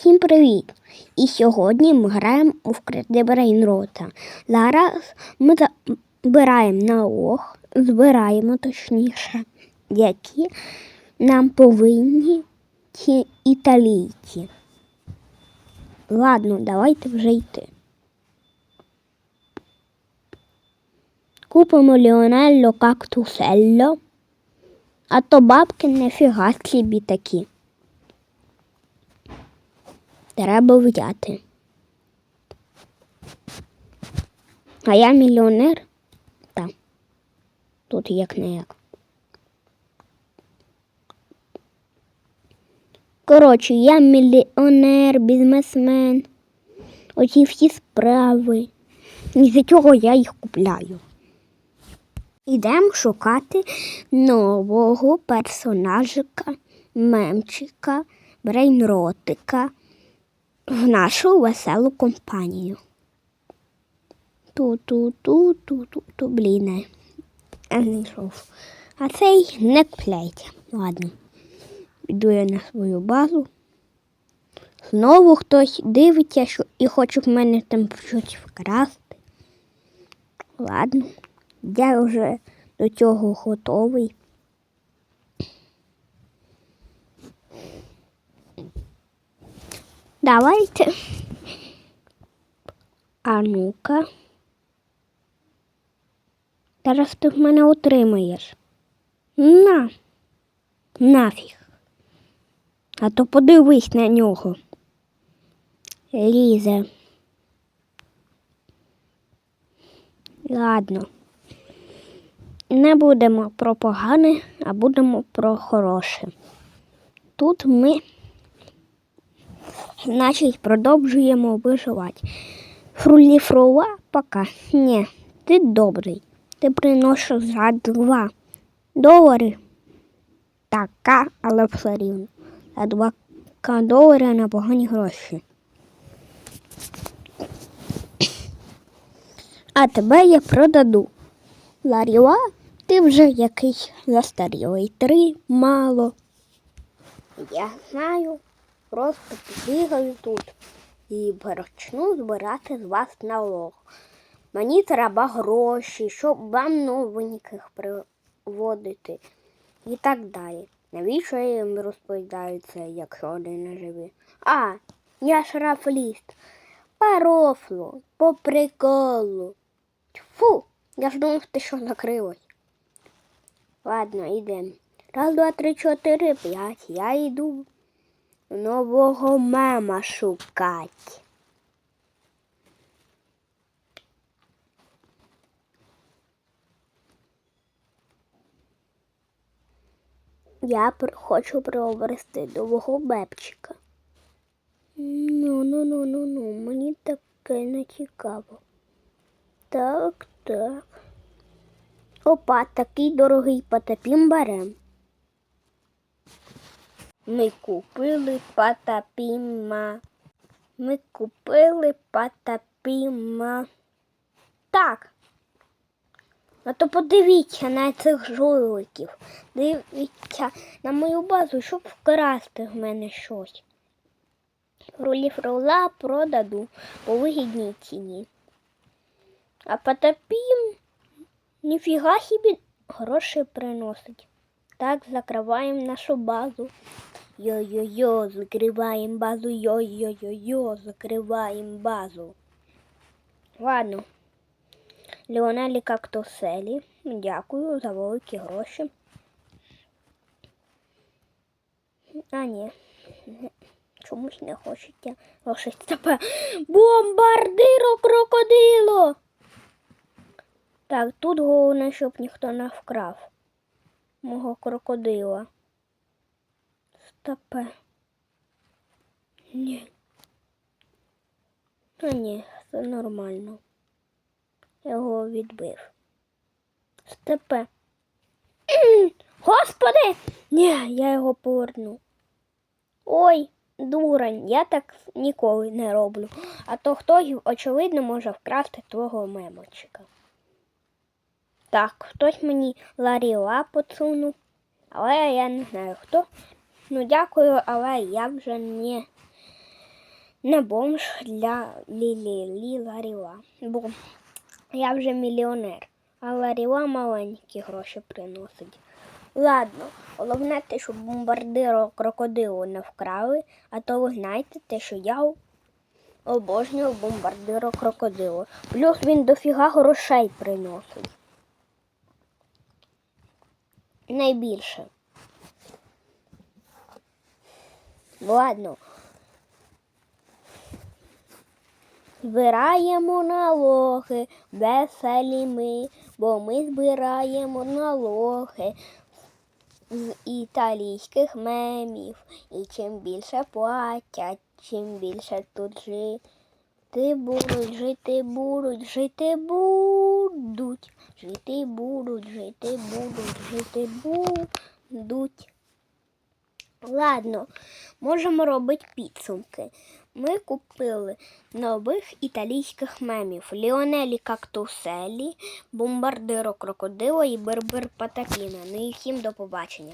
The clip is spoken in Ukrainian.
Всім привіт! І сьогодні ми граємо у вкрити брейнрота. Зараз ми збираємо налог, збираємо точніше, які нам повинні ті італійці. Ладно, давайте вже йти. Купимо Ліонелло кактуселло, а то бабки нефіга собі такі. Треба взяти. А я мільйонер? Так. Тут як не як. Коротше, я мільйонер, бізнесмен. Оці всі справи. І за цього я їх купляю. Ідемо шукати нового персонажика, мемчика, брейнротика в нашу веселу компанію. Ту-ту-ту-ту-ту-ту, блін, я знайшов. А цей не купляється. Ладно. Йду я на свою базу. Знову хтось дивиться що і хоче в мене там щось вкрасти. Ладно, я вже до цього готовий. Давайте. А ну-ка. Зараз ти в мене отримаєш. На, нафіг. А то подивись на нього. Лізе. Ладно. Не будемо про погане, а будемо про хороше. Тут ми Значить, продовжуємо виживати. Фруліфрова пока. Ні, ти добрий. Ти приносиш за два долари. Така, але все рівно. За два долари на погані гроші. А тебе я продаду. Ларіла, ти вже якийсь застарілий. Три мало. Я знаю. Просто бігаю тут і почну збирати з вас налог. Мені треба гроші, щоб вам новеньких приводити і так далі. Навіщо я їм розповідаю це, якщо вони не живі? А, я шрафліст. Парофло, по приколу. Фу, я ж думав, ти що закрилось. Ладно, йдемо. Раз, два, три, чотири, п'ять. Я йду нового мема шукать. Я хочу приобрести нового бебчика. Ну, ну, ну, ну, ну, мені таке не цікаво. Так, так. Опа, такий дорогий потопім берем. Ми купили патапіма. Ми купили патапіма. Так. А то подивіться на цих жуликів. Дивіться на мою базу, щоб вкрасти в мене щось. Рулів рула продаду по вигідній ціні. А потопім ніфіга собі гроші приносить. Так, закриваємо нашу базу. Йо-йо-йо, закриваємо базу, йо-йо-йо-йо, закриваємо базу. Ладно. Леонелі Кактуселі. Дякую за великі гроші. А, ні. Чомусь не хочете грошей тебе. Бомбардиро крокодило! Так, тут головне, щоб ніхто не вкрав мого крокодила. Стопе. Ні. Та ні, все нормально. Його відбив. Степе. Господи! Ні, я його поверну. Ой, дурень, я так ніколи не роблю. А то хтось, очевидно, може вкрасти твого мемочка. Так, хтось мені ларіла подсунув, але я не знаю хто. Ну, дякую, але я вже не Не бомж для Лілі Лі Ларіла. Бо я вже мільйонер, а Ларіла маленькі гроші приносить. Ладно, головне те, щоб бомбардиро крокодилу не вкрали, а то ви знаєте те, що я обожнюю бомбардиро крокодилу. Плюс він дофіга грошей приносить. Найбільше. Ладно. Збираємо налоги, веселі ми, бо ми збираємо налоги з італійських мемів. І чим більше платять, чим більше тут жити будуть, жити будуть, жити будуть, жити будуть, жити будуть, жити будуть. Ладно, можемо робити підсумки. Ми купили нових італійських мемів Ліонелі Кактуселі, Бомбардиро Крокодило і Бербер Патапіна. Ну і всім до побачення.